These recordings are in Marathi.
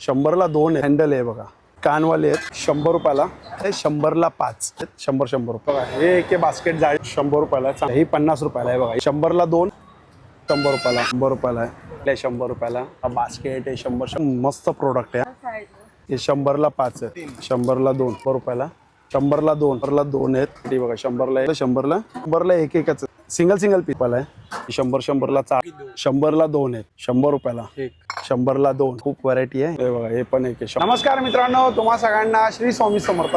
शंभरला दोन हँडल आहे बघा. कानवाले आहेत शंभर रुपयाला. हे शंभरला पाच आहेत. शंभर शंभर रुपये. बघा हे एक बास्केट जाळी. शंभर रुपयाला हे पन्नास रुपयाला आहे बघा. शंभरला दोन शंभर रुपयाला शंभर रुपयाला आहे. शंभर रुपयाला. हा बास्केट आहे शंभर मस्त प्रोडक्ट आहे हे. शंभरला पाच आहे शंभरला दोन शंभर रुपयाला. शंभरला दोन शंभरला दोन आहेत. ते बघा शंभरला शंभरला शंभरला एक एकच सिंगल सिंगल पीपाला आहे. शंभर शंभरला चार. शंभरला दोन आहेत शंभर रुपयाला. शंभरला दोन. खूप व्हरायटी आहे. हे बघा हे पण एक आहे. नमस्कार मित्रांनो तुम्हा सगळ्यांना श्री स्वामी समर्थ.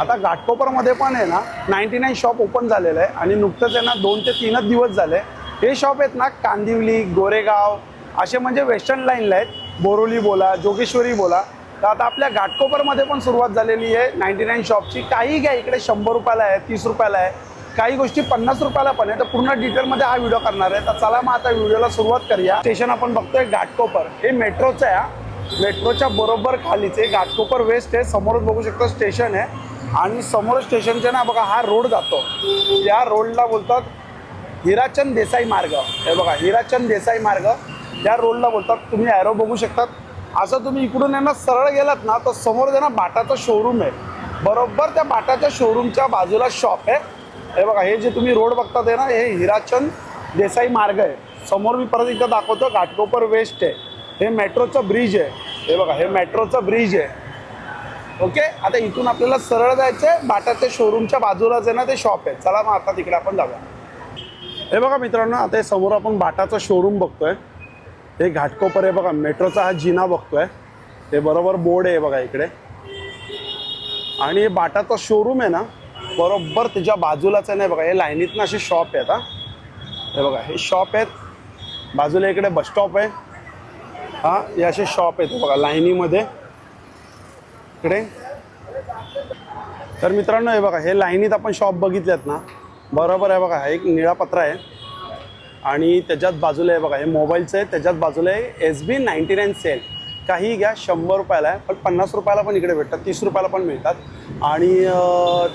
आता घाटकोपरमध्ये पण आहे ना नाईन्टी नाईन शॉप ओपन झालेलं आहे आणि नुकतंच आहे ना दोन ते तीनच दिवस झाले. हे शॉप आहेत ना कांदिवली गोरेगाव असे म्हणजे वेस्टर्न लाईनला आहेत. बोरोली बोला जोगेश्वरी बोला. तर आता आपल्या घाटकोपरमध्ये पण सुरुवात झालेली आहे. नाईन्टी नाईन शॉपची काही घ्या इकडे शंभर रुपयाला आहे तीस रुपयाला आहे. काही गोष्टी पन्नास रुपयाला पण आहे तर पूर्ण डिटेलमध्ये हा व्हिडिओ करणार आहे. तर चला मग आता व्हिडिओला सुरुवात करूया. स्टेशन आपण बघतोय घाटकोपर. हे मेट्रोचं आहे मेट्रोच्या बरोबर खालीच आहे. घाटकोपर वेस्ट आहे. समोरच बघू शकतो स्टेशन आहे. आणि समोर स्टेशनच्या ना बघा हा रोड जातो. या रोडला बोलतात हिराचंद देसाई मार्ग. हे बघा हिराचंद देसाई मार्ग. या रोडला बोलतात तुम्ही ॲरो बघू शकतात. असं तुम्ही इकडून यांना सरळ गेलात ना तर समोर जे ना बाटाचं शोरूम आहे. बरोबर त्या बाटाच्या शोरूमच्या बाजूला शॉप आहे. हे बघा हे जे तुम्ही रोड बघता आहे ना हे हिराचंद देसाई मार्ग आहे. समोर मी परत एकदा दाखवतो घाटकोपर वेस्ट आहे. हे मेट्रोचं ब्रिज आहे. हे बघा हे मेट्रोचं ब्रिज आहे. ओके? आता इथून आपल्याला सरळ जायचं आहे बाटाच्या शोरूमच्या बाजूलाच आहे ना ते शॉप आहे. चला मग आता तिकडे आपण जाऊया. हे बघा मित्रांनो आता हे समोर आपण बाटाचा शोरूम बघतोय. हे घाटकोपर आहे बघा मेट्रोचा हा जिना बघतोय. हे बरोबर बोर्ड आहे बघा इकडे. आणि हे बाटाचा शोरूम आहे ना बरोबर त्याच्या बाजूलाच आहे. बघा हे लाईनीतनं असे शॉप आहेत हा. हे बघा हे शॉप आहेत. बाजूला इकडे बसस्टॉप आहे. हा हे असे शॉप आहेत. बघा लाईनीमध्ये. इकडे. तर मित्रांनो हे बघा हे लाईनीत आपण शॉप बघितल्यात ना. बरोबर आहे बघा हा एक निळा पत्रा आहे. आणि त्याच्यात बाजूला आहे बघा हे मोबाईलचं आहे. त्याच्यात बाजूला आहे S B ninety nine sale काही घ्या शंभर रुपयाला आहे पण पन्नास रुपयाला पण इकडे भेटतात तीस रुपयाला पण मिळतात. आणि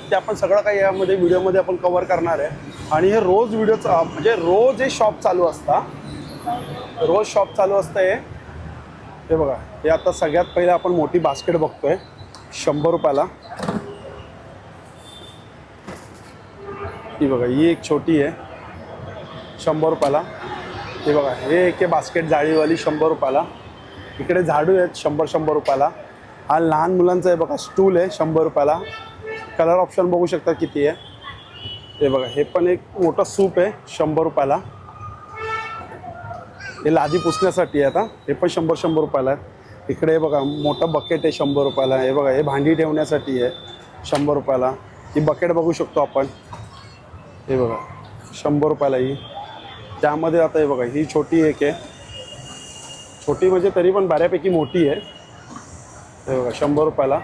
ते आपण सगळं काही यामध्ये व्हिडिओमध्ये आपण कवर करणार आहे. आणि हे रोज व्हिडिओचा म्हणजे रोज हे शॉप चालू असतं. रोज शॉप चालू असतं हे. हे बघा हे आता सगळ्यात पहिले आपण मोठी बास्केट बघतोय. शंभर रुपयाला. ही बघा ही एक छोटी आहे. शंभर रुपयाला. हे बघा हे एक आहे बास्केट जाळीवाली शंभर रुपयाला. इकडे झाडू आहेत शंभर शंभर रुपयाला. हा लहान मुलांचा आहे बघा स्टूल आहे शंभर रुपयाला. कलर ऑप्शन बघू शकता किती आहे. हे बघा हे पण एक मोठं सूप आहे शंभर रुपयाला. हे लादी पुसण्यासाठी आहे आता. हे पण शंभर शंभर रुपयाला आहे. इकडे हे बघा मोठं बकेट आहे शंभर रुपयाला. हे बघा हे भांडी ठेवण्यासाठी आहे शंभर रुपयाला. ही बकेट बघू शकतो आपण. हे बघा शंभर रुपयाला ही. त्यामध्ये आता हे बघा ही छोटी एक आहे. छोटी म्हणजे तरी पण बऱ्यापैकी मोठी आहे. हे बघा शंभर रुपयाला.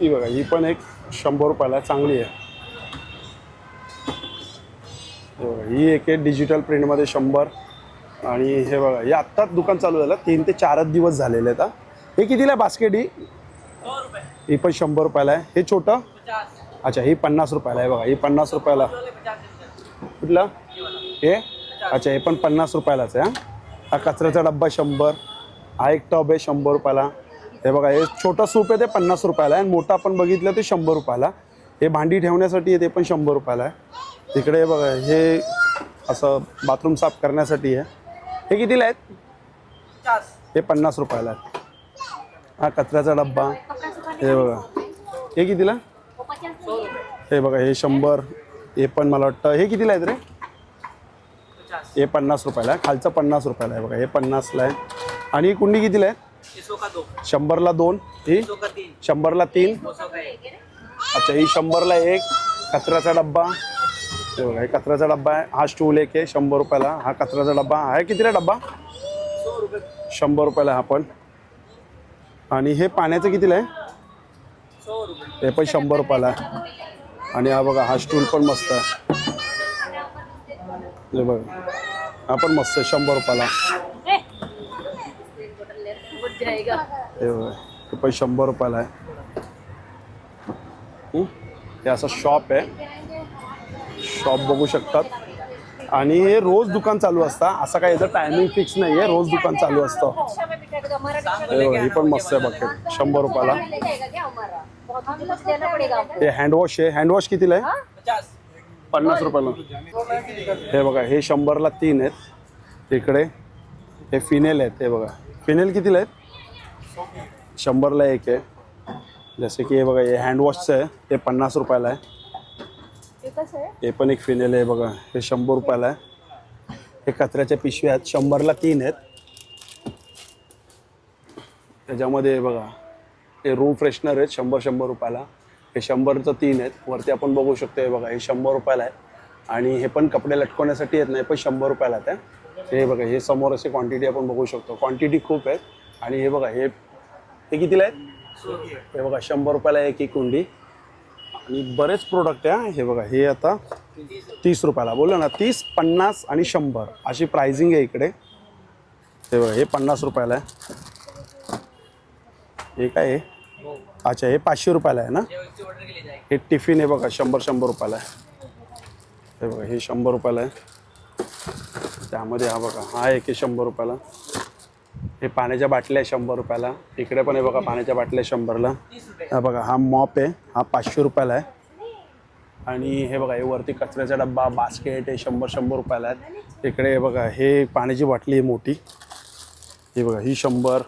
ही बघा ही पण एक शंभर रुपयाला चांगली आहे. हे बघा ही एक आहे डिजिटल प्रिंटमध्ये शंभर. आणि हे बघा हे आत्ताच दुकान चालू झालं तीन ते चारच दिवस झालेले आहेत हा. हे कितीला बास्केट ही? ही पण शंभर रुपयाला आहे. हे छोटं? अच्छा ही पन्नास रुपयाला आहे बघा ही पन्नास रुपयाला. कुठलं? हे? अच्छा हे पण पन्नास रुपयालाच आहे हा? कचऱ्याचा डब्बा शंभर हा एक टब आहे शंभर रुपयाला. हे बघा हे छोटं सूप आहे ते पन्नास रुपयाला आहे आणि मोठं आपण बघितलं ते शंभर रुपयाला. हे भांडी ठेवण्यासाठी आहे ते पण शंभर रुपयाला आहे. तिकडे हे बघा हे असं बाथरूम साफ करण्यासाठी आहे. हे कितीला आहेत? हे पन्नास रुपयाला आहे. हा कचऱ्याचा डब्बा. हे बघा. हे कितीला? हे बघा हे शंभर. हे पण मला वाटतं हे कितीला आहेत रे? हे पन्नास रुपयाला आहे. खालचं पन्नास रुपयाला आहे बघा हे पन्नासला आहे. आणि ही कुंडी कितीला आहे? शंभरला दोन. ही? शंभरला तीन. अच्छा ही शंभरला एक. कचऱ्याचा डब्बा. हे बघा हे कचऱ्याचा डब्बा आहे. हा स्टूल एक आहे शंभर रुपयाला. हा कचऱ्याचा डब्बा. आहे कितीला डब्बा? शंभर रुपयाला हा पण. आणि हे पाण्याचं कितीला आहे? हे पण शंभर रुपयाला आहे. आणि हा बघा हा स्टूल पण मस्त आहे. हे बघा. हा पण मस्त आहे शंभर रुपयाला. हे बघा हे पण शंभर रुपयाला आहे. हं? असं शॉप आहे. शॉप बघू शकतात. आणि हे रोज दुकान चालू असतं. असं काही याचं टायमिंग फिक्स नाही आहे. रोज दुकान चालू असतं. हे बघा, पण मस्त आहे बकेट शंभर रुपयाला. हे हँडवॉश आहे. हँडवॉश कितीला आहे. पन्नास रुपयाला. हे बघा हे शंभरला तीन आहेत. इकडे हे फिनेल आहेत हे बघा. फिनेल कितीला आहेत? शंभरला एक आहे. जसे की हे बघा हे हँडवॉशचं आहे ते पन्नास रुपयाला आहे. हे पण एक फिनेल आहे बघा हे शंभर रुपयाला आहे. हे कचऱ्याच्या पिशव्या आहेत शंभरला तीन आहेत. त्याच्यामध्ये हे बघा हे रूम फ्रेशनर आहेत शंभर शंभर रुपयाला. हे शंभरचं तीन आहेत. वरती आपण बघू शकतो हे बघा हे शंभर रुपयाला आहे आणि हे पण कपडे लटकवण्यासाठी येत नाही पण शंभर रुपयाला आहे हे. बघा हे समोर असे क्वांटिटी आपण बघू शकतो. क्वांटिटी खूप आहेत. आणि हे बघा हे हे कितीला आहेत? हे बघा शंभर रुपयाला एक एक कुंडी. आणि बरेच प्रोडक्ट आहे हे. बघा हे आता तीस रुपयाला. बोललो ना तीस पन्नास आणि शंभर. अशी प्राइसिंग आहे इकडे. हे बघा हे पन्नास रुपयाला आहे. हे काय आहे? अच्छा हे पाचशे रुपयाला आहे ना? हे टिफिन आहे बघा शंभर शंभर रुपयाला आहे. हे बघा हे शंभर रुपयाला आहे. त्यामध्ये हा बघा हा एक आहे शंभर रुपयाला. हे पाण्याच्या बाटल्या आहे शंभर रुपयाला. इकडे पण आहे बघा पाण्याच्या बाटल्या शंभरला. हा बघा हा मॉप आहे हा पाचशे रुपयाला आहे. आणि हे बघा हे वरती कचऱ्याचा डब्बा बास्केट हे शंभर शंभर रुपयाला आहेत इकडे हे बघा हे पाण्याची बाटली आहे मोठी. हे बघा ही शंभर.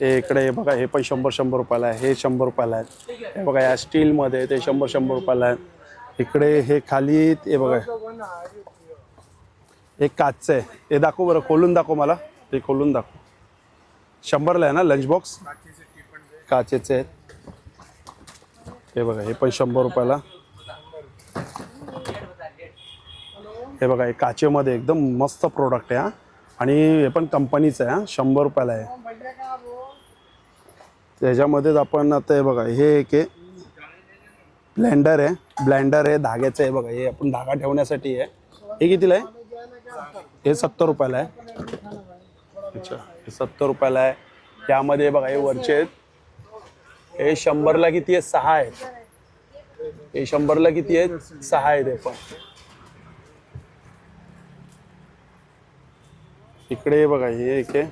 हे इकडे बघा हे पण शंभर शंभर रुपयाला आहे हे शंभर रुपयाला आहेत. हे बघा या स्टीलमध्ये ते शंभर शंभर रुपयाला आहेत. इकडे हे खाली हे बघा. एक काचचं आहे. हे दाखव बरं खोलून दाखव मला. ते खोलून दाखव. शंभरला आहे ना लंच बॉक्स काचेचे आहेत. हे बघा हे पण शंभर रुपयाला. हे बघा हे काचेमध्ये एकदम मस्त प्रोडक्ट आहे हा. आणि हे पण कंपनीचं आहे हा. शंभर रुपयाला आहे. त्याच्यामध्येच आपण आता हे बघा हे एक आहे. ब्लेंडर आहे. ब्लँडर आहे धाग्याचं आहे बघा हे आपण धागा ठेवण्यासाठी आहे. हे कितीला आहे? हे सत्तर रुपयाला आहे. अच्छा हे सत्तर रुपयाला आहे. त्यामध्ये बघा हे वरचे आहेत. हे शंभरला किती आहेत? सहा आहेत. हे शंभरला किती आहेत? सहा आहेत हे पण. इकडे हे बघा हे एक आहे.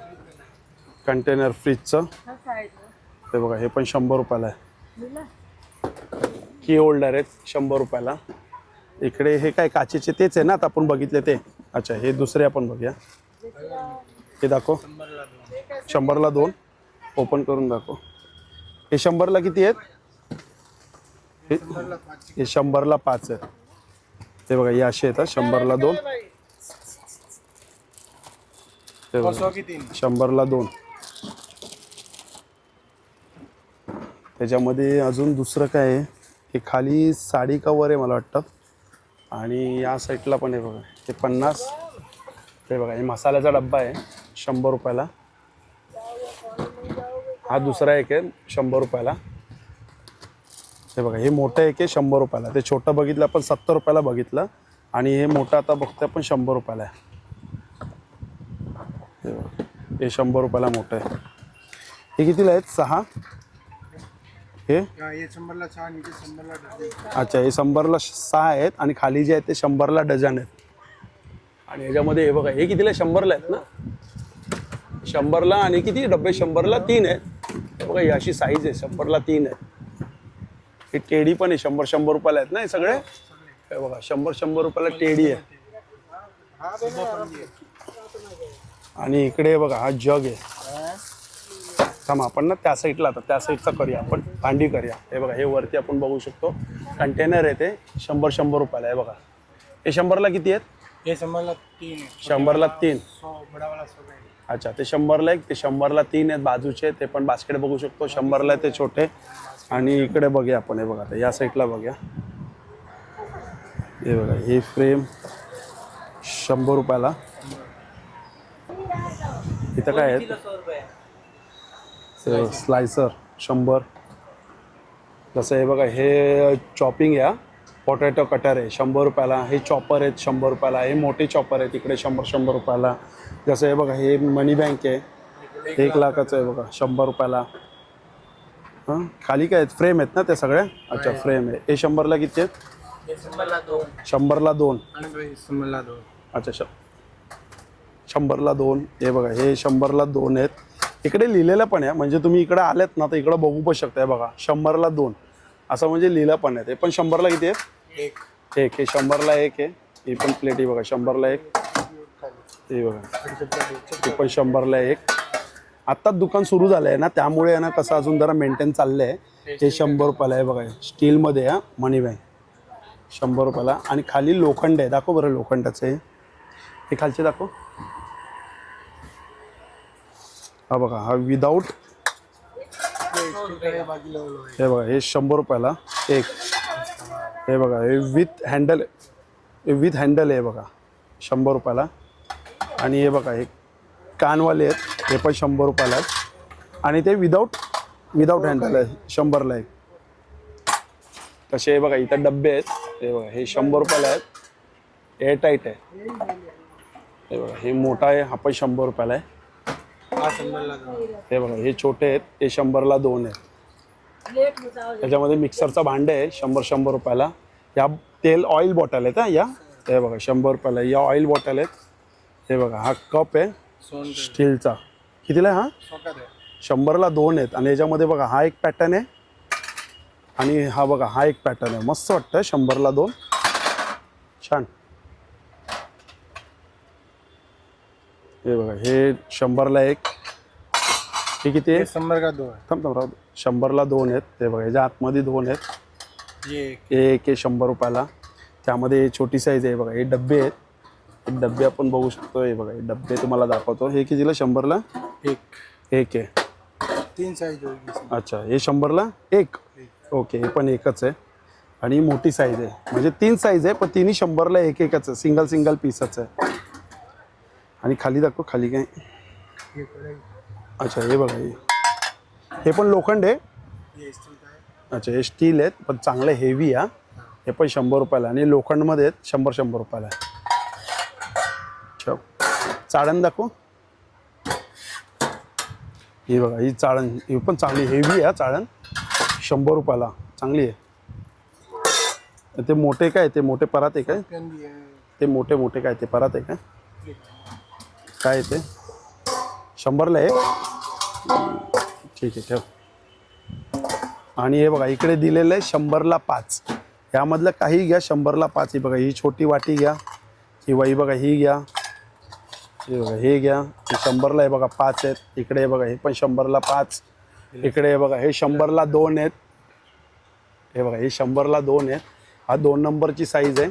कंटेनर फ्रीजचं हे बघा हे पण शंभर रुपयाला आहे. की होल्डर आहेत शंभर रुपयाला. इकडे हे काय काचेचे तेच आहे ना आता आपण बघितले ते. अच्छा हे दुसरे आपण बघूया. हे दाखव. शंभरला दोन. ओपन करून दाखव. हे शंभरला किती आहेत? हे- शंभरला पाच आहेत ते बघा हे असे येतात शंभरला दोन. शंभरला दोन. त्याच्यामध्ये अजून दुसरं काय आहे? हे खाली साडी कवर आहे मला वाटतं. आणि या साईडला पण आहे बघा हे पन्नास. हे बघा हे मसाल्याचा डब्बा आहे शंभर रुपयाला. हा दुसरा एक आहे शंभर रुपयाला. हे बघा हे मोठं एक आहे शंभर रुपयाला. ते छोटं बघितलं आपण सत्तर रुपयाला बघितलं. आणि हे मोठं आता बघतोय आपण शंभर रुपयाला आहे. हे हे शंभर रुपयाला मोठं आहे. हे कितीला आहेत? सहा. हे. अच्छा हे शंभरला सहा आहेत आणि खाली जे आहेत ते शंभरला डझन आहेत. आणि ह्याच्यामध्ये हे बघा हे कितीला? शंभरला आहेत ना? शंभरला आणि किती? डबे शंभरला तीन आहेत. हे बघा ही अशी साईज आहे शंभरला तीन आहेत. हे टेडी पण आहे शंभर शंभर रुपयाला आहेत ना हे सगळे? हे बघा शंभर शंभर रुपयाला टेडी आहे. आणि इकडे बघा हा जग आहे. थांब आपण ना त्या साईडला आता त्या साईडचा करूया आपण. भांडी करूया. हे बघा हे वरती आपण बघू शकतो. कंटेनर आहे ते शंभर शंभर रुपयाला आहे बघा. हे शंभरला किती आहेत? हे शंभरला तीन आहे. शंभरला तीन. सौ बडावाला सौ आहे. अच्छा ते शंभरला एक ते शंभरला तीन आहेत बाजूचे ते पण बास्केट बघू शकतो. शंभरला ते छोटे. आणि इकडे बघूया आपण हे बघा आता या साईडला बघूया. हे बघा हे फ्रेम शंभर रुपयाला. इथं काय आहेत? स्लायसर शंभर. जसं हे बघा हे चॉपिंग या पोटॅटो कटर आहे शंभर रुपयाला. हे चॉपर आहेत शंभर रुपयाला. हे मोठे चॉपर आहेत इकडे शंभर शंभर रुपयाला. जसं हे बघा हे मनी बँक आहे. एक लाखाचं आहे बघा शंभर रुपयाला. हां? खाली काय आहेत? फ्रेम आहेत ना ते सगळ्या? अच्छा फ्रेम आहे. हे शंभरला किती आहेत? शंभरला दोन. हे शंभरला अच्छा श शंभरला दोन. हे बघा हे शंभरला दोन आहेत. इकडे लिहिलेलं पण आहे. म्हणजे तुम्ही इकडे आलेत ना तर इकडं बघू पण शकताय बघा. शंभरला दोन. असं म्हणजे लिहिलं पण आहे. ते पण शंभरला किती आहेत एक. एक हे शंभरला एक आहे. ही पण प्लेट आहे बघा. शंभरला एक. हे बघा. ही पण शंभरला एक. आत्ताच दुकान सुरू झालं आहे ना त्यामुळे आहे ना कसं अजून जरा मेंटेन चाललं आहे हे शंभर रुपयाला आहे बघा. स्टीलमध्ये हा मनी शंभर रुपयाला. आणि खाली लोखंड आहे. दाखव बरं लोखंडाचं आहे हे खालचे दाखव. हा बघा हा विदाऊट हे बघा हे शंभर रुपयाला एक. हे बघा हे विथ हँडल हे विथ हँडल आहे बघा शंभर रुपयाला. आणि हे बघा हे कानवाले आहेत हे पण शंभर रुपयाला आहेत. आणि ते विदाऊट विदाऊट हँडल आहे शंभरला एक. तसे हे बघा इथं डब्बे आहेत. हे बघा हे शंभर रुपयाला आहेत. एअर टाईट आहे. हे बघा हे मोठा आहे हा पण शंभर रुपयाला आहे. हा हे बघा हे छोटे आहेत ते शंभरला दोन आहेत. त्याच्यामध्ये मिक्सरचा भांडे आहे शंभर शंभर रुपयाला. या तेल ऑइल बॉटल आहेत हा या. हे बघा शंभर रुपयाला. या ऑइल बॉटल आहेत. हे बघा हा कप आहे स्टीलचा कितीला आहे हा? शंभरला दोन आहेत. आणि याच्यामध्ये बघा हा एक पॅटर्न आहे. आणि हा बघा हा एक पॅटर्न आहे. मस्त वाटतं शंभरला दोन. छान. हे बघा हे शंभरला एक. हे किती आहे? ये शंबर का दो है थांब थांब. राहू दे. शंभरला दोन आहेत. ते बघा ह्याच्या आतमध्ये दोन आहेत. ये एक. हे एक आहे शंभर रुपयाला. त्यामध्ये छोटी साईज आहे बघा हे डब्बे आहेत. हे डब्बे आपण बघू शकतो हे बघा हे डब्बे तुम्हाला दाखवतो. हे कितीला? शंभरला? एक. एक आहे. तीन होगी इसमें अच्छा हे शंभरला? एक. ओके हे पण एकच आहे. आणि मोठी साईज आहे. म्हणजे तीन साईज आहे पण तिन्ही शंभरला एक एकच आहे. सिंगल सिंगल पीसच आहे. आणि खाली दाखव खाली काय? अच्छा हे बघा हे. पण लोखंड आहे. अच्छा हे स्टील आहेत पण चांगलं हेवी आहे हा. पण शंभर रुपयाला आणि लोखंडमध्ये आहेत शंभर शंभर रुपयाला अच्छा चाळण दाखव. ही बघा ही चाळण ही पण चांगली हेवी आहे चाळण. शंभर रुपयाला चांगली आहे. ते मोठे काय ते मोठे परात आहे काय? ते मोठे मोठे काय ते परात आहे काय? काय येते शंभरला आहे ठीक आहे ठेव. आणि हे बघा इकडे दिलेलं आहे शंभरला पाच. यामधलं काही घ्या शंभरला पाच. ही बघा ही छोटी वाटी घ्या किंवा ही बघा ही घ्या. हे बघा हे घ्या. हे शंभरला आहे बघा पाच आहेत. इकडे हे बघा हे पण शंभरला पाच. इकडे हे बघा हे शंभरला दोन आहेत. हे बघा हे शंभरला दोन आहेत. हा दोन नंबरची साईज आहे.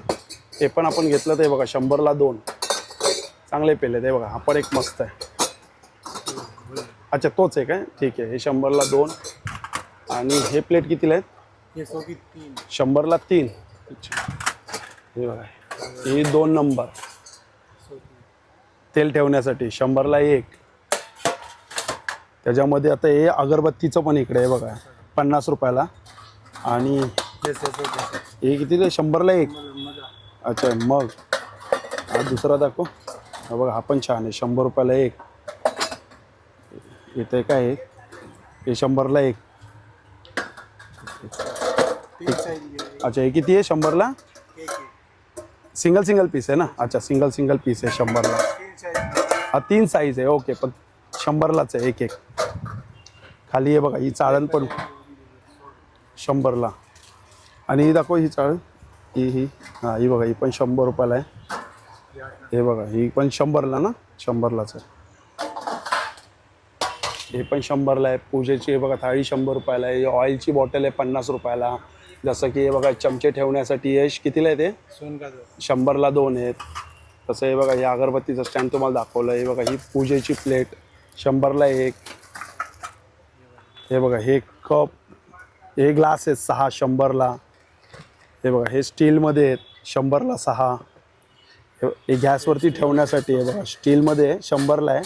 ते पण आपण घेतलं तर हे बघा शंभरला दोन. चांगले पेले ते बघा हा पण एक मस्त आहे. अच्छा तोच आहे. काय ठीक आहे हे शंभरला दोन. आणि हे प्लेट कितीला आहेत? शंभरला तीन. अच्छा. हे बघा ही दोन नंबर. तेल ठेवण्यासाठी शंभरला एक. त्याच्यामध्ये आता हे अगरबत्तीचं पण इकडे आहे बघा पन्नास रुपयाला. आणि हे आहे? शंभरला एक. अच्छा मग. हा दुसरा दाखव. हा बघा हा पण छान आहे. शंभर रुपयाला एक. इथे काय आहे? हे शंभरला एक. अच्छा हे किती आहे शंभरला? सिंगल सिंगल पीस आहे ना? अच्छा सिंगल सिंगल पीस आहे शंभरला. हा तीन साईज आहे. ओके पण शंभरलाच आहे एक एक. खाली आहे बघा ही चाळण पण शंभरला. आणि ही दाखव ही चाळण. ही ही. हां ही बघा ही पण शंभर रुपयाला आहे. हे बघा ही पण शंभरला ना? शंभरलाच आहे. हे पण शंभरला आहे. पूजेची हे बघा थाळी शंभर रुपयाला आहे. ऑइलची बॉटल आहे पन्नास रुपयाला. जसं की हे बघा चमचे ठेवण्यासाठी यश कितीला आहे ते? शंभरला दोन आहेत. तसं हे बघा हे अगरबत्तीचं स्टँड तुम्हाला दाखवलं. हे बघा ही पूजेची प्लेट शंभरला एक. हे बघा हे कप हे ग्लास आहेत सहा शंभरला. हे बघा हे स्टीलमध्ये आहेत. शंभरला सहा. हे गॅसवरती ठेवण्यासाठी आहे बघा. स्टीलमध्ये शंभरला आहे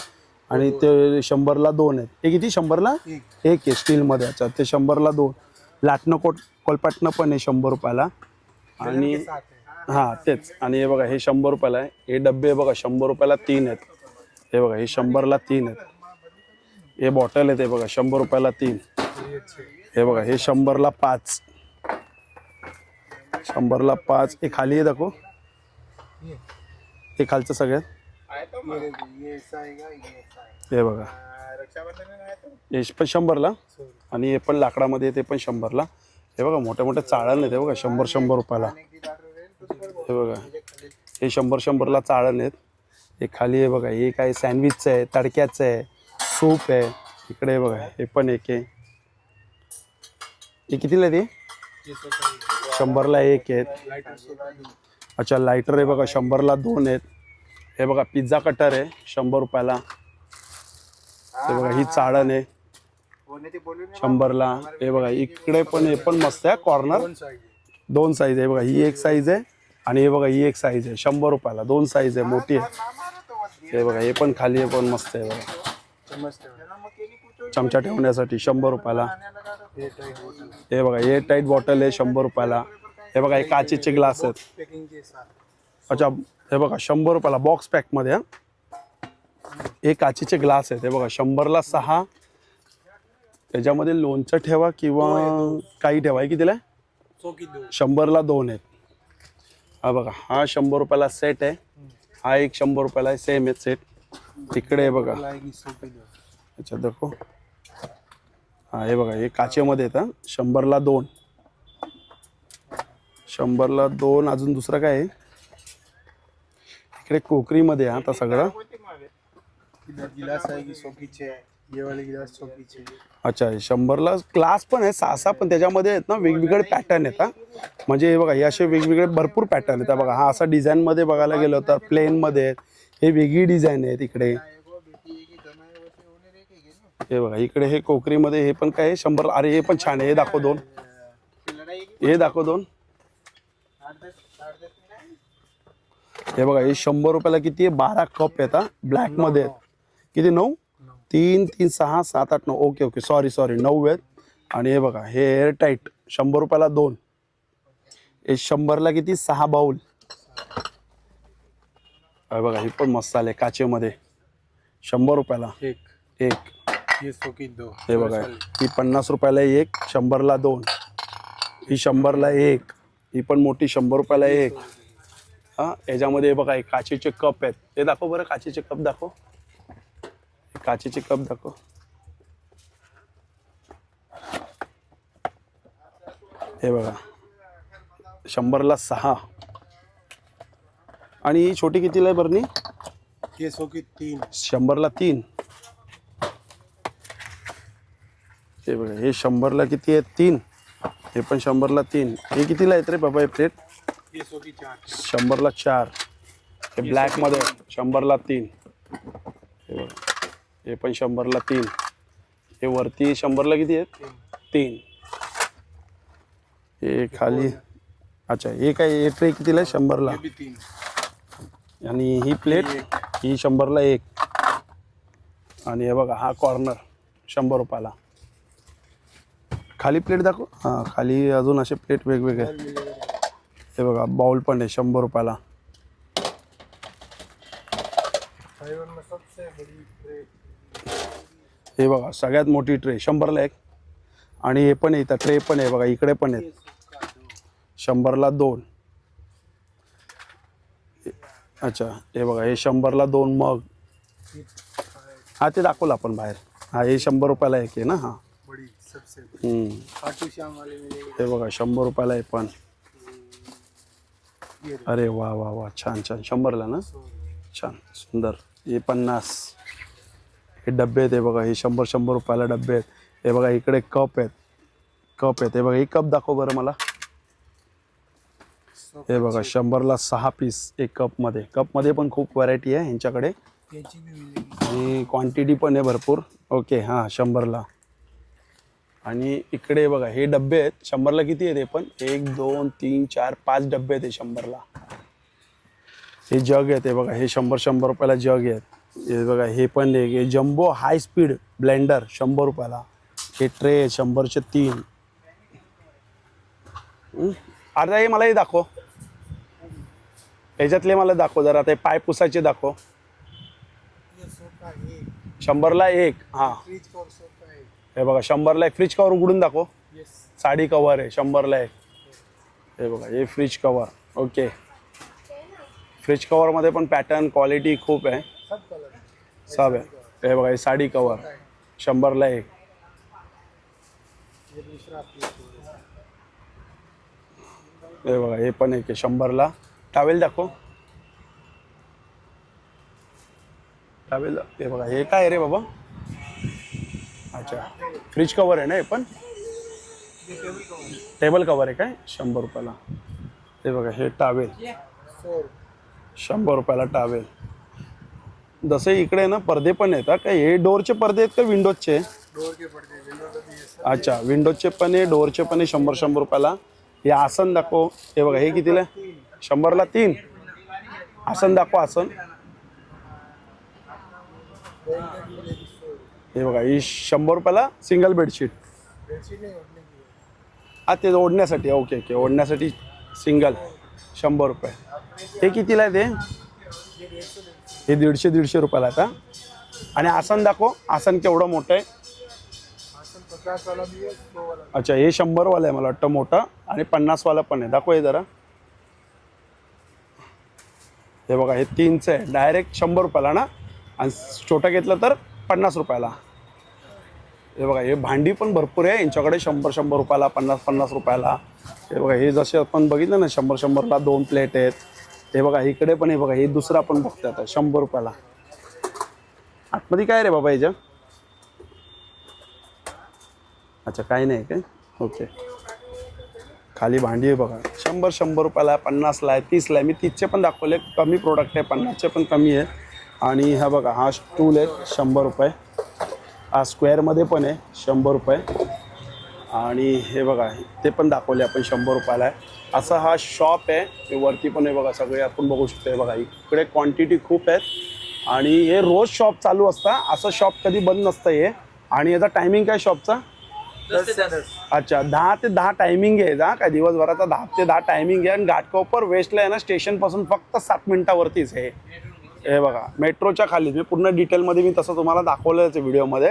आणि ते शंभरला दोन आहेत. हे किती? शंभरला? एक. आहे स्टीलमध्ये अच्छा ते शंभरला दोन. लाटणं कोट कोलपाटणं पण आहे शंभर रुपयाला. आणि है. तेच. आणि हे बघा हे शंभर रुपयाला आहे. हे डबे बघा शंभर रुपयाला तीन आहेत. हे बघा हे शंभरला तीन आहेत. हे बॉटल आहेत हे बघा शंभर रुपयाला तीन. हे बघा हे शंभरला पाच. शंभरला पाच. हे खाली आहे दाखव. हे खालचं सगळ्यात? हे बघा. हे पण शंभरला? आणि हे पण लाकडामध्ये ते पण शंभरला. हे बघा मोठ्या मोठ्या चाळण आहेत हे बघा शंभर शंभर रुपयाला. हे बघा. हे शंभर शंभरला चाळण आहेत. हे खाली आहे बघा हे काय सँडविचचं आहे तडक्याचं आहे सूप आहे. इकडे हे बघा हे पण एक आहे. हे कितीला आहे ते? शंभरला एक आहेत. अच्छा लायटर आहे बघा शंभरला दोन आहेत. हे बघा पिझ्झा कटर आहे शंभर रुपयाला. हे बघा ही चाळण आहे. शंभरला. हे बघा इकडे पण हे पण मस्त आहे कॉर्नर है दोन साईज आहे बघा ही एक साईज आहे आणि हे बघा ही एक साईज आहे. शंभर रुपयाला दोन साईज आहे मोठी आहे. हे बघा हे पण खाली आहे पण मस्त आहे बघा. हो चमचा ठेवण्यासाठी शंभर रुपयाला. हे बघा हे टाईट बॉटल आहे शंभर रुपयाला. हे बघा हे काचेचे ग्लास आहेत. अच्छा हे बघा शंभर रुपयाला बॉक्स पॅकमध्ये हा. हे काचेचे ग्लास आहेत. हे बघा शंभरला सहा. त्याच्यामध्ये लोणचं ठेवा किंवा काही ठेवा. हे कितीला आहे? शंभरला दोन आहेत. हा बघा हा शंभर रुपयाला सेट आहे. हा एक शंभर रुपयाला आहे सेम आहे सेट तिकडे हे बघा. अच्छा दाखव. हा हे बघा हे काचेमध्ये येतं शंभरला दोन. शंभरला दोन अजून दुसरं काय आहे? इकडे कोकरीमध्ये आहे आता सगळं. गिलास की अच्छा हे शंभरला ग्लास पण आहे सहा सहा पण त्याच्यामध्ये आहेत ना वेगवेगळे पॅटर्न आहेत हा. म्हणजे हे बघा हे असे वेगवेगळे भरपूर पॅटर्न आहेत हा बघा. हा असा डिझाईनमध्ये बघायला गेलं तर प्लेनमध्ये आहेत. हे वेगळी डिझाईन आहे तिकडे हे बघा इकडे हे कोकरीमध्ये हे पण काय शंभर अरे हे पण छान आहे हे दाखव दोन. हे दाखव दोन आठ दस आठ दस में ना हे बघा हे शंभर रुपयाला किती आहे? बारा कप आहेत हा? ब्लॅकमध्ये आहेत. किती? नऊ? तीन तीन सहा सात आठ नऊ. ओके ओके सॉरी सॉरी नऊ आहेत. आणि हे बघा हे एअर टाईट शंभर रुपयाला दोन. हे शंभरला किती? सहा बाऊल हे बघा हे पण मस्त आले काचेमध्ये. शंभर रुपयाला. एक. एक. हे बघा ही पन्नास रुपयाला एक शंभरला दोन. ही शंभरला एक. ही पण मोठी शंभर रुपयाला एक. हा याच्यामध्ये हे बघा हे काचेचे कप आहेत. हे दाखव बरं काचेचे कप दाखव. काचेचे कप दाखव. हे बघा शंभरला सहा. आणि ही छोटी कितीला आहे बरणी की तीन. शंभरला तीन. हे बघा हे शंभरला किती आहेत? तीन. हे पण शंभरला तीन. हे कितीला आहेत रे बाबा हे प्लेट शंभरला चार. हे ब्लॅकमध्ये. शंभरला तीन. हे बघा. हे पण शंभरला तीन. हे वरती शंभरला किती आहेत? तीन. हे खाली. अच्छा हे काय हे ट्रे कितीला आहे? शंभरला. आणि ही प्लेट ही शंभरला एक. आणि हे बघा हा कॉर्नर शंभर रुपयाला. खाली प्लेट दाखव. हां खाली अजून असे प्लेट वेगवेगळे. आहेत. हे बघा बाउल पण आहे शंभर रुपयाला. हे बघा सगळ्यात मोठी ट्रे शंभरला एक. आणि हे पण आहे इथं ट्रे पण आहे बघा इकडे पण आहेत. शंभरला दोन. अच्छा हे बघा हे शंभरला दोन मग. हा ते दाखवलं आपण बाहेर. हा हे शंभर रुपयाला एक आहे ना हा. सबसे बड़ी हम्म. खाटू श्याम वाले मिलेगी हे बघा शंभर रुपयाला आहे पण. ये अरे वा वा वा. छान छान. शंभरला ना? सौ छान. सुंदर. हे पन्नास. हे डबे आहेत हे बघा. हे शंभर शंभर रुपयाला डबे आहेत. हे बघा इकडे कप आहेत. कप आहेत. हे बघा हे कप दाखव बरं मला. सौ हे बघा शंभरला सहा पीस एक कपमध्ये. कपमध्ये पण खूप व्हरायटी आहे ह्यांच्याकडे मिलेगी आणि क्वांटिटी पण आहे भरपूर. ओके हां शंभरला. आणि इकडे बघा हे डबे आहेत. शंभरला किती आहेत हे पण? एक दोन तीन चार पाच डबे आहेत हे शंभरला. हे जग आहेत हे बघा हे शंभर शंभर रुपयाला जग आहेत. हे बघा हे पण एक हे जम्बो हाय स्पीड ब्लेंडर शंभर रुपयाला. हे ट्रे आहेत शंभरचे तीन. हं? आता हे दाखव. ह्याच्यातले मला दाखव जरा ते पाय पुसायचे दाखव. शंभरला एक हां. हे बघा शंभरला एक फ्रिज कवर उघडून दाखव. साडी कवर आहे शंभरला एक. हे बघा हे फ्रिज कवर ओके फ्रिज कवरमध्ये पण पॅटर्न क्वालिटी खूप आहे. सब कलर सब आहे. हे बघा हे साडी कवर शंभरला एक. हे बघा हे पण एक आहे शंभरला. टावेल दाखव. टावेल हे बघा हे काय रे बाबा? अच्छा. फ्रीज कवर आहे ना हे पण? टेबल कवर आहे काय? शंभर रुपयाला. हे बघा हे टावेल शंभर रुपयाला टावेल जसे इकडे ना पडदे पण आहेत का काय हे डोरचे पडदे आहेत का विंडोजचे? अच्छा विंडोजचे पण आहे डोअरचे पण आहे शंभर शंभर रुपयाला. हे आसन दाखव. हे बघा हे कितीला शंभरला तीन. आसन दाखव आसन. हे बघा ही शंभर रुपयाला सिंगल बेडशीट हा ते ओढण्यासाठी ओके ओके ओढण्यासाठी सिंगल शंभर रुपये. हे कितीला आहे ते? हे दीडशे दीडशे रुपयाला आहे आता आणि आसन दाखव आसन केवढं मोठं आहे? अच्छा हे शंभरवालं आहे मला वाटतं मोठं आणि पन्नासवाला पण आहे. दाखव हे जरा. हे बघा हे तीनचं आहे. डायरेक्ट शंभर रुपयाला ना? आणि छोटं घेतलं तर पन्नास रुपयाला. हे बघा हे भांडी पण भरपूर आहे. यांच्याकडे शंभर शंभर रुपयाला पन्नास पन्नास रुपयाला. हे बघा हे जसे आपण बघितलं ना शंभर शंभरला दोन प्लेट आहेत. हे बघा इकडे पण हे बघा हे दुसरं आपण बघतो आता शंभर रुपयाला. आतमध्ये काय रे बाबा याच्या अच्छा काही नाही काय? ओके. खाली भांडी आहे बघा. शंभर शंभर रुपयाला आहे पन्नासला आहे तीसला आहे. मी तीसचे पण दाखवले. कमी प्रोडक्ट आहे पन्नासचे पण कमी आहे. आणि हा बघा हा स्टूल आहे शंभर रुपये. हा स्क्वेअरमध्ये पण आहे शंभर रुपये. आणि हे बघा ते पण दाखवले आपण शंभर रुपयाला आहे. असा हा शॉप आहे वरती पण आहे बघा सगळे आपण बघू शकतो हे बघा इकडे क्वांटिटी खूप आहेत. आणि हे रोज शॉप चालू असतं असं शॉप कधी बंद नसतं हे. आणि याचा टायमिंग काय शॉपचा अच्छा दहा ते दहा टायमिंग आहे हा. काय दिवसभराचा दहा ते दहा टायमिंग आहे. आणि घाटकोपर वेस्टला आहे ना स्टेशनपासून फक्त सात मिनिटावरतीच आहे. हे बघा मेट्रोच्या खाली मी पूर्ण डिटेलमध्ये मी तसं तुम्हाला दाखवलंच आहे व्हिडिओमध्ये